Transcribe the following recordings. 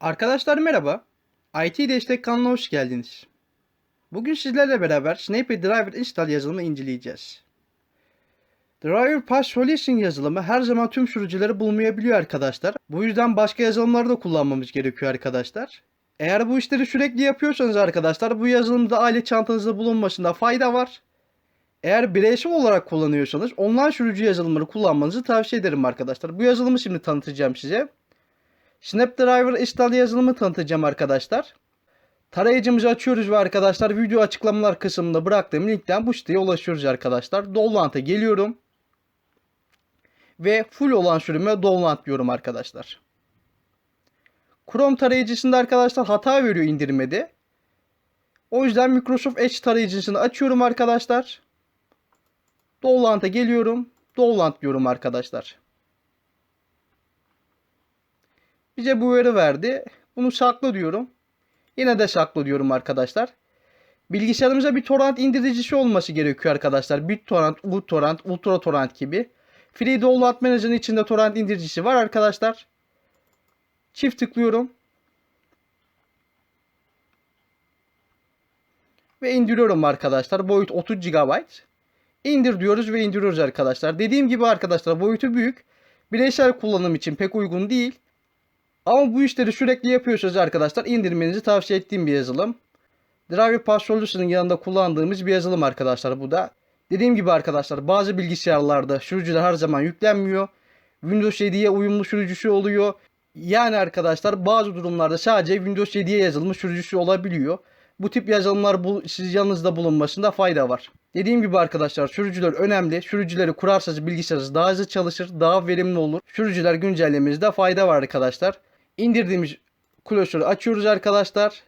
Arkadaşlar merhaba. IT Destek kanalına hoş geldiniz. Bugün sizlerle beraber Snappy Driver Install yazılımı inceleyeceğiz. Driver Path Solution yazılımı her zaman tüm sürücüleri bulmayabiliyor arkadaşlar. Bu yüzden başka yazılımları da kullanmamız gerekiyor arkadaşlar. Eğer bu işleri sürekli yapıyorsanız arkadaşlar bu yazılımda alet çantanızda bulunmasında fayda var. Eğer bireysel olarak kullanıyorsanız online sürücü yazılımları kullanmanızı tavsiye ederim arkadaşlar. Bu yazılımı şimdi tanıtacağım size. Snapdriver install yazılımı tanıtacağım arkadaşlar. Tarayıcımızı açıyoruz ve arkadaşlar video açıklamalar kısmında bıraktığım linkten bu siteye ulaşıyoruz arkadaşlar. Download'a geliyorum. Ve full olan sürüme download diyorum arkadaşlar. Chrome tarayıcısında arkadaşlar hata veriyor indirmede. O yüzden Microsoft Edge tarayıcısını açıyorum arkadaşlar. Download'a geliyorum. Download diyorum arkadaşlar. Bize bu veri verdi. Bunu sakla diyorum. Yine de sakla diyorum arkadaşlar. Bilgisayarımıza bir torrent indiricisi olması gerekiyor arkadaşlar. BitTorrent, uTorrent, UltraTorrent gibi. Free Download Manager'ın içinde torrent indiricisi var arkadaşlar. Çift tıklıyorum. Ve indiriyorum arkadaşlar. Boyut 30 GB. İndir diyoruz ve indiriyoruz arkadaşlar. Dediğim gibi arkadaşlar boyutu büyük. Bireysel kullanım için pek uygun değil. Ama bu işleri sürekli yapıyorsanız arkadaşlar indirmenizi tavsiye ettiğim bir yazılım. Driver Path Solution'ın yanında kullandığımız bir yazılım arkadaşlar bu da. Dediğim gibi arkadaşlar bazı bilgisayarlarda sürücüler her zaman yüklenmiyor. Windows 7'ye uyumlu sürücüsü oluyor. Yani arkadaşlar bazı durumlarda sadece Windows 7'ye yazılmış sürücüsü olabiliyor. Bu tip yazılımlar bu, siz yanınızda bulunmasında fayda var. Dediğim gibi arkadaşlar sürücüler önemli. Sürücüleri kurarsanız bilgisayarınız daha hızlı çalışır, daha verimli olur. Sürücüler güncellememizde fayda var arkadaşlar. İndirdiğimiz klasörü açıyoruz arkadaşlar.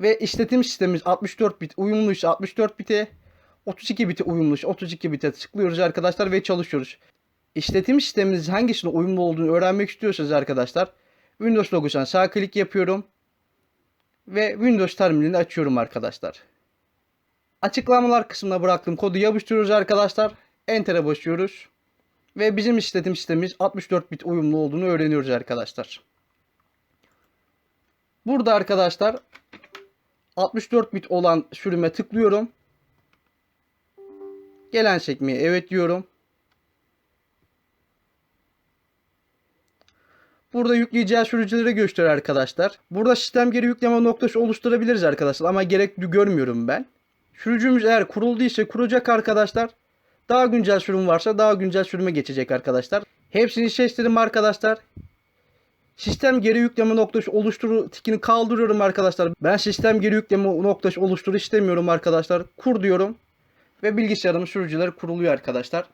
Ve işletim sistemimiz 64 bit uyumluysa 64 bite, 32 bite uyumluysa 32 bite tıklıyoruz arkadaşlar ve çalışıyoruz. İşletim sistemimiz hangisine uyumlu olduğunu öğrenmek istiyorsanız arkadaşlar Windows logosuna sağ klik yapıyorum ve Windows terminalini açıyorum arkadaşlar. Açıklamalar kısmına bıraktığım kodu yapıştırıyoruz arkadaşlar. Enter'e basıyoruz. Ve bizim işletim sistemimiz 64 bit uyumlu olduğunu öğreniyoruz arkadaşlar. Burada arkadaşlar 64 bit olan sürüme tıklıyorum. Gelen sekmeye evet diyorum. Burada yükleyeceği sürücüleri gösteriyor arkadaşlar. Burada sistem geri yükleme noktası oluşturabiliriz arkadaşlar ama gerekli görmüyorum ben. Sürücümüz eğer kurulduysa kuracak arkadaşlar. Daha güncel sürüm varsa daha güncel sürüme geçecek arkadaşlar. Hepsini seçtim arkadaşlar. Sistem geri yükleme noktası oluşturu tikini kaldırıyorum arkadaşlar. Ben sistem geri yükleme noktası oluştur istemiyorum arkadaşlar. Kur diyorum. Ve bilgisayarımın sürücüleri kuruluyor arkadaşlar.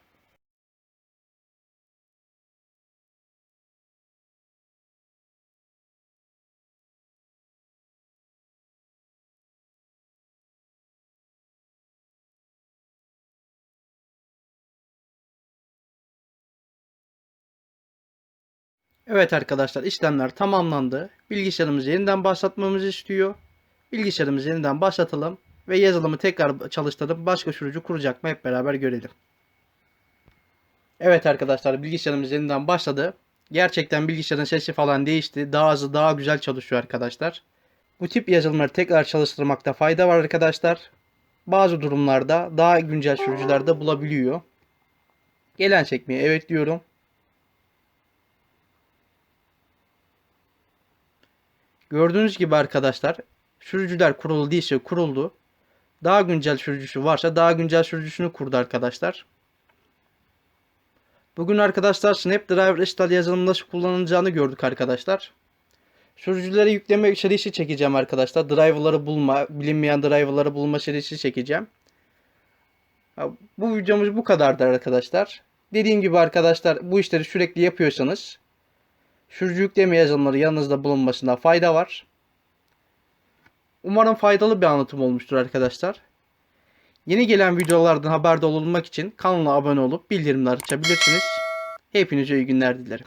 Evet arkadaşlar işlemler tamamlandı. Bilgisayarımızı yeniden başlatmamızı istiyor. Bilgisayarımızı yeniden başlatalım ve yazılımı tekrar çalıştırıp başka sürücü kuracak mı hep beraber görelim. Evet arkadaşlar bilgisayarımız yeniden başladı. Gerçekten bilgisayarın sesi falan değişti. Daha hızlı daha güzel çalışıyor arkadaşlar. Bu tip yazılımları tekrar çalıştırmakta fayda var arkadaşlar. Bazı durumlarda daha güncel sürücüler de bulabiliyor. Gelen çekmeye evet diyorum. Gördüğünüz gibi arkadaşlar sürücüler kurulu değilse kuruldu. Daha güncel sürücüsü varsa daha güncel sürücüsünü kurdu arkadaşlar. Bugün arkadaşlar Snapdriver install yazılımı nasıl kullanılacağını gördük arkadaşlar. Sürücüleri yükleme serisi çekeceğim arkadaşlar. Driver'ları bulma, bilinmeyen driver'ları bulma serisi çekeceğim. Bu videomuz bu kadardır arkadaşlar. Dediğim gibi arkadaşlar bu işleri sürekli yapıyorsanız sürücü yükleme yazılımları yanınızda bulunmasında fayda var. Umarım faydalı bir anlatım olmuştur arkadaşlar. Yeni gelen videolardan haberdar olmak için kanala abone olup bildirimleri açabilirsiniz. Hepinize iyi günler dilerim.